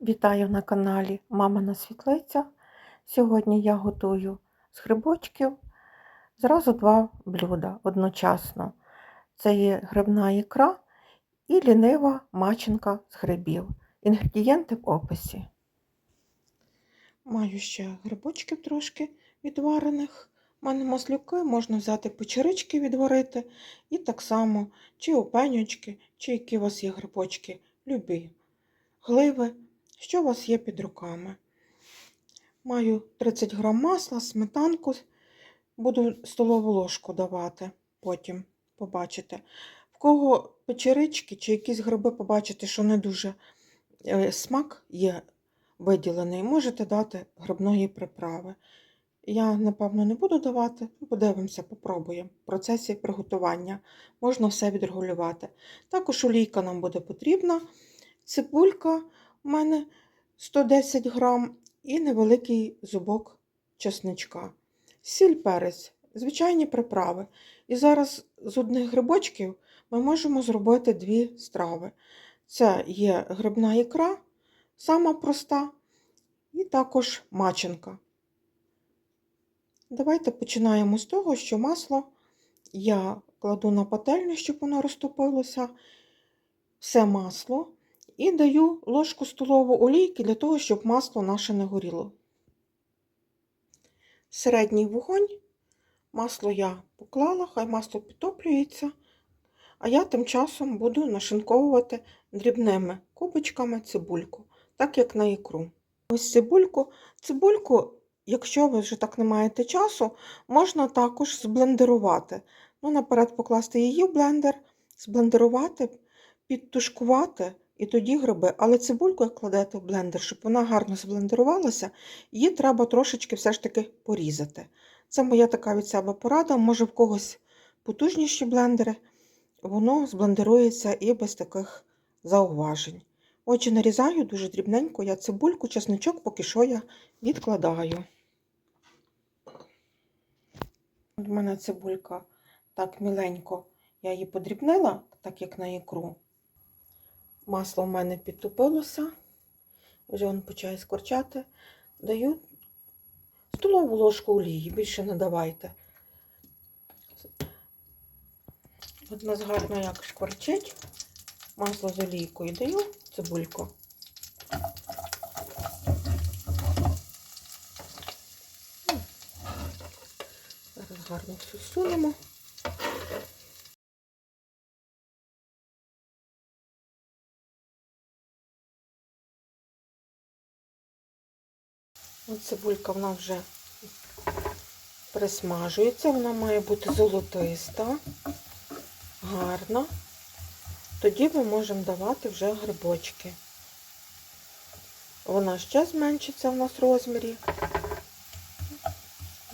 Вітаю на каналі Мамина Світлиця. Сьогодні я готую з грибочків зразу два блюда одночасно. Це є грибна ікра і лінива маченка з грибів. Інгредієнти в описі. Маю ще грибочків трошки відварених. У мене маслюки, можна взяти печерички відварити. І так само чи опенючки, чи які у вас є грибочки, любі. Гливи, що у вас є під руками. Маю 30 грам масла, сметанку, буду столову ложку давати, потім побачите. В кого печерички чи якісь гриби побачите, що не дуже е, смак є виділений, можете дати грибної приправи. Я, напевно, не буду давати, подивимося, попробуємо. В процесі приготування можна все відрегулювати. Також олійка нам буде потрібна. Цибулька у мене 110 грам і невеликий зубок чесничка. Сіль перець, звичайні приправи. І зараз з одних грибочків ми можемо зробити дві страви. Це є грибна ікра, сама проста, і також маченка. Давайте починаємо з того, що масло я кладу на пательню, щоб воно розтопилося, все масло. І даю ложку столову олійки для того, щоб масло наше не горіло. Середній вогонь, масло я поклала, хай масло підтоплюється, а я тим часом буду нашинковувати дрібними кубочками цибульку, так як на ікру. Ось цибульку. Цибульку, якщо ви вже так не маєте часу, можна також зблендерувати. Ну, наперед покласти її в блендер, зблендерувати, підтушкувати. І тоді гриби, але цибульку, як кладете в блендер, щоб вона гарно зблендерувалася, її треба трошечки все ж таки порізати. Це моя така від себе порада, може в когось потужніші блендери, воно зблендерується і без таких зауважень. Отже, нарізаю дуже дрібненько я цибульку, чесничок, поки що я відкладаю. У мене цибулька так міленько, я її подрібнила, так як на ікру. Масло в мене підтопилося, вже воно почає скорчати. Даю столову ложку олії, більше не давайте. От нас гарно як шкварчить. Масло з олійкою даю цибульку. Зараз гарно все сунемо. Ось цибулька вона вже присмажується, вона має бути золотиста, гарна. Тоді ми можемо давати вже грибочки. Вона ще зменшиться в нас в розмірі.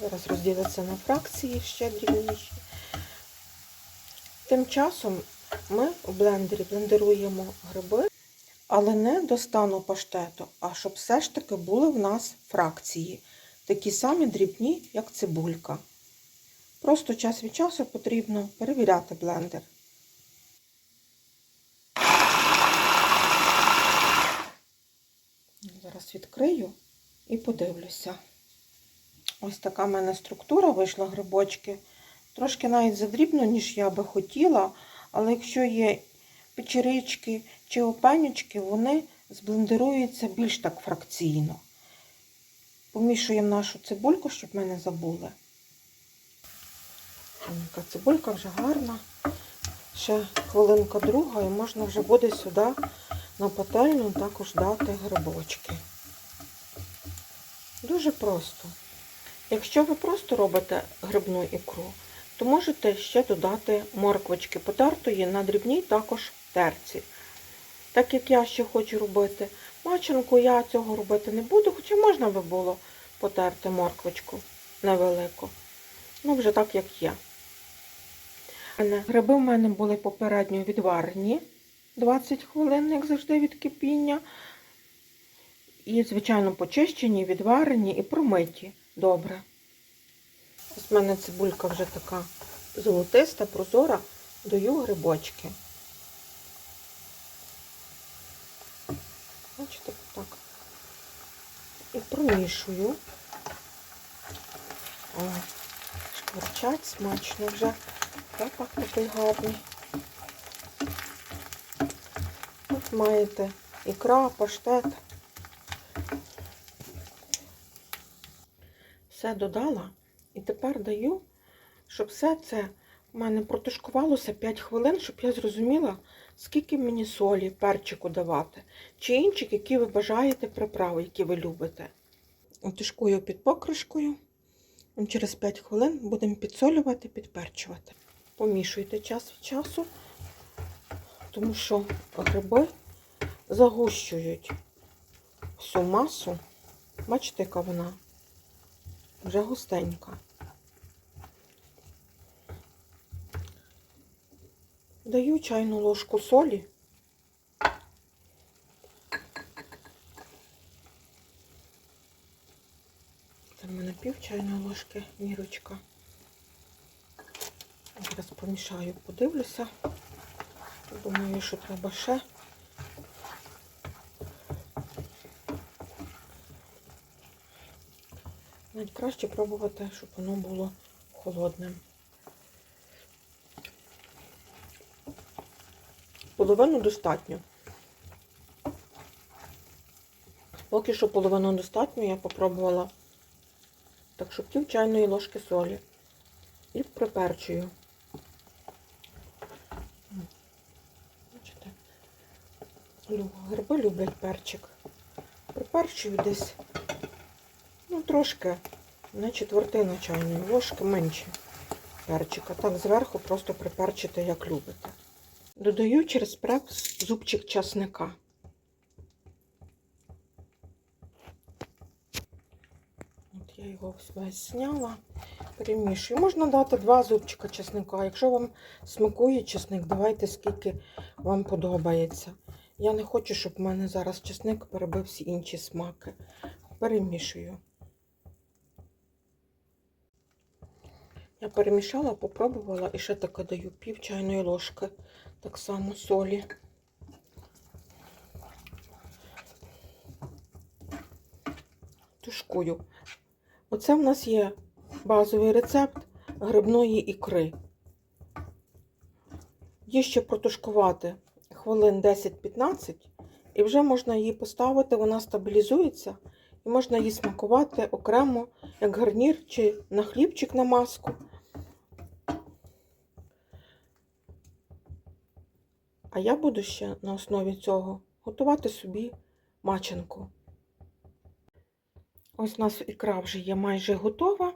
Зараз розділиться на фракції ще дрібніші. Тим часом ми в блендері блендеруємо гриби але не до стану паштету, а щоб все ж таки були в нас фракції, такі самі дрібні, як цибулька. Просто час від часу потрібно перевіряти блендер. Зараз відкрию і подивлюся. Ось така в мене структура вийшла грибочки. Трошки навіть задрібно, ніж я би хотіла, але якщо є печерички чи опенючки, вони зблендеруються більш так фракційно. Помішуємо нашу цибульку, щоб ми не забули. Така цибулька вже гарна. Ще хвилинка друга, і можна вже буде сюди на пательню також дати грибочки. Дуже просто. Якщо ви просто робите грибну ікру, то можете ще додати морквочки потертої на дрібній також терці. Так як я ще хочу робити маченку, я цього робити не буду, хоча можна би було потерти морквочку невелику. Ну, вже так, як є. Гриби в мене були попередньо відварені 20 хвилин, як завжди, від кипіння. І, звичайно, почищені, відварені і промиті добре. Ось в мене цибулька вже така золотиста, прозора, даю грибочки. Бачите, так. Промішую. О, шкварчать смачно вже. Запах такий гарний. Тут маєте ікра, паштет. Все додала і тепер даю, щоб все це у мене протушкувалося 5 хвилин, щоб я зрозуміла, скільки мені солі, перчику давати, чи інших, які ви бажаєте приправи, які ви любите. Тушкую під покришкою. Через 5 хвилин будемо підсолювати, підперчувати. Помішуйте час від часу, тому що гриби загущують всю масу. Бачите, яка вона вже густенька. Даю чайну ложку солі. Це чайної ложки мірочка. Зараз помішаю, подивлюся. Думаю, що треба ще. Навіть краще пробувати, щоб воно було холодним. Половину достатньо. Поки що половину достатньо, я попробувала. Так що чайної ложки солі. І приперчую. Бачите? Гриби люблять перчик. Приперчую десь, ну, трошки, на четвертину чайної ложки менше перчика. Так зверху просто приперчите, як любите. Додаю через прес зубчик часника. Я його весь зняла, перемішую. Можна дати два зубчика чесника. Якщо вам смакує чесник, давайте скільки вам подобається. Я не хочу, щоб в мене зараз чесник перебив всі інші смаки. Перемішую. Я перемішала, попробувала і ще таке даю пів чайної ложки. Так само солі. Тушкую. Оце в нас є базовий рецепт грибної ікри. Її ще протушкувати хвилин 10-15, і вже можна її поставити, вона стабілізується, і можна її смакувати окремо, як гарнір чи на хлібчик на маску. А я буду ще на основі цього готувати собі маченку. Ось у нас ікра вже є майже готова.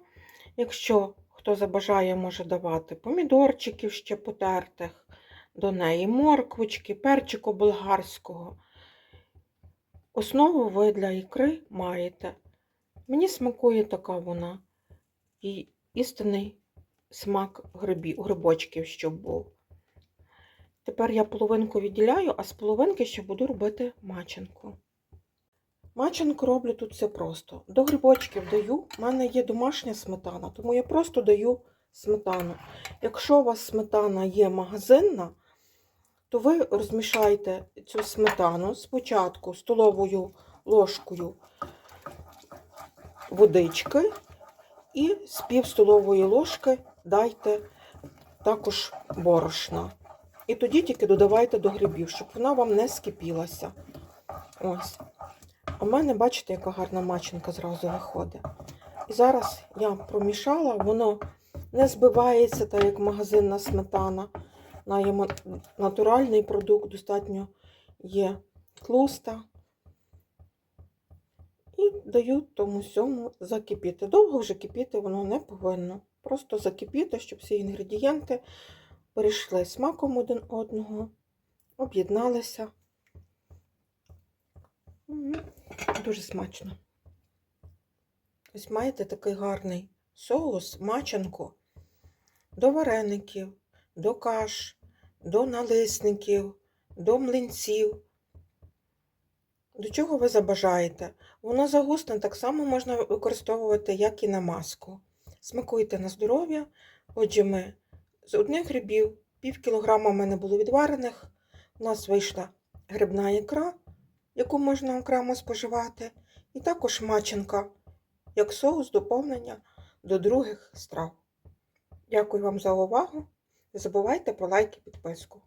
Якщо хто забажає, може давати помідорчиків ще потертих, до неї морквочки, перчику болгарського. Основу ви для ікри маєте. Мені смакує така вона і істинний смак грибів, грибочків, щоб був. Тепер я половинку відділяю, а з половинки ще буду робити маченку. Маченку роблю тут все просто. До грибочків даю, в мене є домашня сметана, тому я просто даю сметану. Якщо у вас сметана є магазинна, то ви розмішайте цю сметану спочатку столовою ложкою водички і з пів столової ложки дайте також борошна. І тоді тільки додавайте до грибів, щоб вона вам не скипілася. Ось. У мене, бачите, яка гарна маченка зразу виходить. І зараз я промішала, воно не збивається, так як магазинна сметана. Вона є натуральний продукт, достатньо є тлуста. І даю тому всьому закипіти. Довго вже кипіти воно не повинно. Просто закипіти, щоб всі інгредієнти перейшли смаком один одного, об'єдналися. Дуже смачно. Ось маєте такий гарний соус, мачанку до вареників, до каш, до налисників, до млинців. До чого ви забажаєте? Воно загусне так само можна використовувати, як і на маску. Смакуйте на здоров'я. Отже, ми з одних грибів, пів кілограма в мене було відварених. У нас вийшла грибна ікра, яку можна окремо споживати, і також маченка, як соус доповнення до других страв. Дякую вам за увагу. Не забувайте про лайк і підписку.